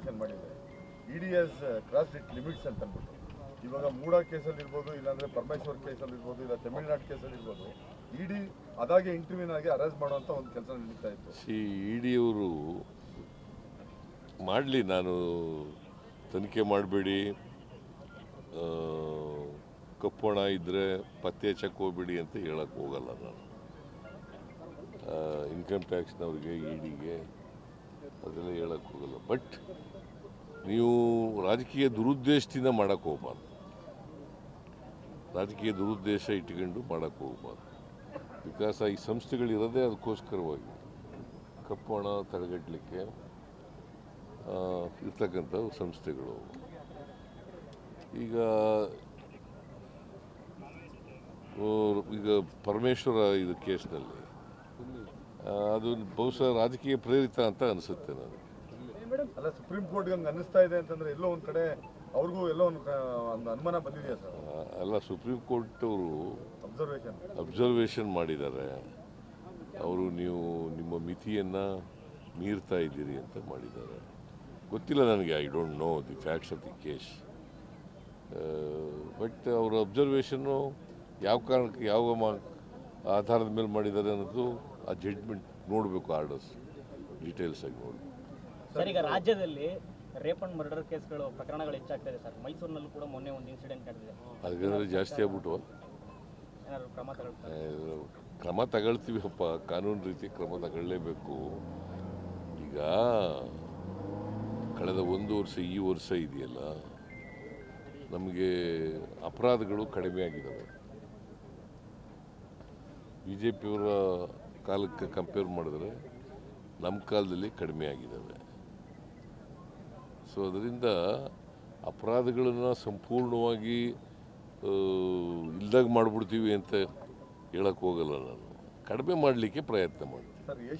Observation ಮಾಡಿದೆ E D S cross it limits ಅಂತ ಅಂದ್ಬಿಟ್ಟು. ಇವಾಗ ಮೂಡ ಕೇಸಲ್ಲಿ ಇರ್ಬೋದು, ಇಲ್ಲಾಂದ್ರೆ ಪರಮೇಶ್ವರ್ ಕೇಸಲ್ಲಿ ಇರ್ಬೋದು, ಇಲ್ಲ ತಮಿಳ್ನಾಡು ಕೇಸಲ್ಲಿ ಇರ್ಬೋದು ಡಿ ಅದಾಗೆ ಇಂಟರ್ವ್ಯೂನ್ ಆಗಿ ಅರೆಸ್ಟ್ ಮಾಡುವಂತ ಒಂದು ಕೆಲಸ ನಡೀತಾ ಇತ್ತು. ಸಿ ಇ ಡಿಯವರು ಮಾಡಲಿ, ನಾನು ತನಿಖೆ ಮಾಡಬೇಡಿ. ಕಪ್ಪೋಣ ಇದ್ದರೆ ಪತ್ತೆ ಹಚ್ಚಕ್ಕೆ ಹೋಗ್ಬೇಡಿ ಅಂತ ಹೇಳಕ್ಕೆ ಹೋಗಲ್ಲ ನಾನು. ಇನ್ಕಮ್ ಟ್ಯಾಕ್ಸ್ನವ್ರಿಗೆ ಇ ಡಿಗೆ ಅದೆಲ್ಲ ಹೇಳಕ್ಕೆ ಹೋಗಲ್ಲ. ಬಟ್ ನೀವು ರಾಜಕೀಯ ದುರುದ್ದೇಶದಿಂದ ಮಾಡಕ್ಕೆ ಹೋಗ್ಬಾರ್ದು. ರಾಜಕೀಯ ದುರುದ್ದೇಶ ಇಟ್ಕೊಂಡು ಮಾಡಕ್ಕೆ ಹೋಗ್ಬಾರ್ದು. ಬಿಕಾಸ್ ಈ ಸಂಸ್ಥೆಗಳಿರೋದೇ ಅದಕ್ಕೋಸ್ಕರವಾಗಿ. ಕಪ್ಪು ಹಣ ತಡೆಗಟ್ಟಲಿಕ್ಕೆ ಇರ್ತಕ್ಕಂಥ ಸಂಸ್ಥೆಗಳು. ಈಗ ಈಗ ಪರಮೇಶ್ವರ ಇದು ಕೇಸ್ನಲ್ಲಿ ಅದು ಬಹುಶಃ ರಾಜಕೀಯ ಪ್ರೇರಿತ ಅಂತ ಅನಿಸುತ್ತೆ ನನಗೆ. ಅಲ್ಲ ಸುಪ್ರೀಂ ಕೋರ್ಟ್ ಹಂಗೆ ಅನ್ನಿಸ್ತಾ ಇದೆ ಅಂತಂದ್ರೆ ಎಲ್ಲೋ ಒಂದ್ ಕಡೆ ಅವ್ರಿಗೂ ಎಲ್ಲೋ ಒಂದು ಒಂದು ಅನುಮಾನ ಬಂದಿದೆಯಾ ಸರ್? ಅಲ್ಲ ಸುಪ್ರೀಂ ಕೋರ್ಟ್ ಅವರು ಅಬ್ಸರ್ವೇಷನ್ ಅಬ್ಸರ್ವೇಷನ್ ಮಾಡಿದ್ದಾರೆ. ಅವರು ನೀವು ನಿಮ್ಮ ಮಿತಿಯನ್ನು ಮೀರ್ತಾ ಇದ್ದೀರಿ ಅಂತ ಮಾಡಿದ್ದಾರೆ. ಗೊತ್ತಿಲ್ಲ ನನಗೆ I don't know the facts of the case but ಅವರ ಅಬ್ಸರ್ವೇಷನ್ನು ಯಾವ ಕಾರಣಕ್ಕೆ ಯಾವ ಮಾ ಆಧಾರದ ಮೇಲೆ ಮಾಡಿದ್ದಾರೆ ಅನ್ನೋದು ಆ ಜಡ್ಜ್ಮೆಂಟ್ ನೋಡಬೇಕು ಆರ್ಡರ್ಸ್ ಡೀಟೇಲ್ಸ್ ಆಗಿ ನೋಡಿ ಸರ್ ಈಗ ರಾಜ್ಯದಲ್ಲಿ ರೇಪ್ ಅಂಡ್ ಮರ್ಡರ್ ಕೇಸ್ಗಳು ಪ್ರಕರಣಗಳು ಹೆಚ್ಚಾಗ್ತಾ ಇದೆ ಸರ್. ಮೈಸೂರಿನಲ್ಲೂ ಕೂಡ ಮೊನ್ನೆ ಒಂದು ಇನ್ಸಿಡೆಂಟ್ ನಡೆದಿದೆ. ಅದಕ್ಕೆ ಜಾಸ್ತಿ ಆಗ್ಬಿಟ್ಟು ಏನಾದ್ರು ಕ್ರಮ ತಗೊಳ್ತಾರೆ ಕ್ರಮ ತಗೊಳ್ತೀವಪ್ಪ ಕಾನೂನು ರೀತಿ ಕ್ರಮ ತಗೊಳ್ಳೇಬೇಕು. ಈಗ ಕಳೆದ ಒಂದು ವರ್ಷ ಈ ವರ್ಷ ಇದೆಯಲ್ಲ ನಮಗೆ ಅಪರಾಧಗಳು ಕಡಿಮೆ ಆಗಿದ್ದಾವೆ ಬಿ ಜೆ ಪಿಯವರ ಕಾಲಕ್ಕೆ ಕಂಪೇರ್ ಮಾಡಿದ್ರೆ ನಮ್ಮ ಕಾಲದಲ್ಲಿ ಕಡಿಮೆ ಆಗಿದ್ದಾವೆ ಸೊ ಅದರಿಂದ ಅಪರಾಧಗಳನ್ನು ಸಂಪೂರ್ಣವಾಗಿ ಇಲ್ದಾಗ ಮಾಡಿಬಿಡ್ತೀವಿ ಅಂತ ಹೇಳಕ್ಕೆ ಹೋಗಲ್ಲ ನಾನು. ಕಡಿಮೆ ಮಾಡಲಿಕ್ಕೆ ಪ್ರಯತ್ನ ಮಾಡ್ತೀನಿ.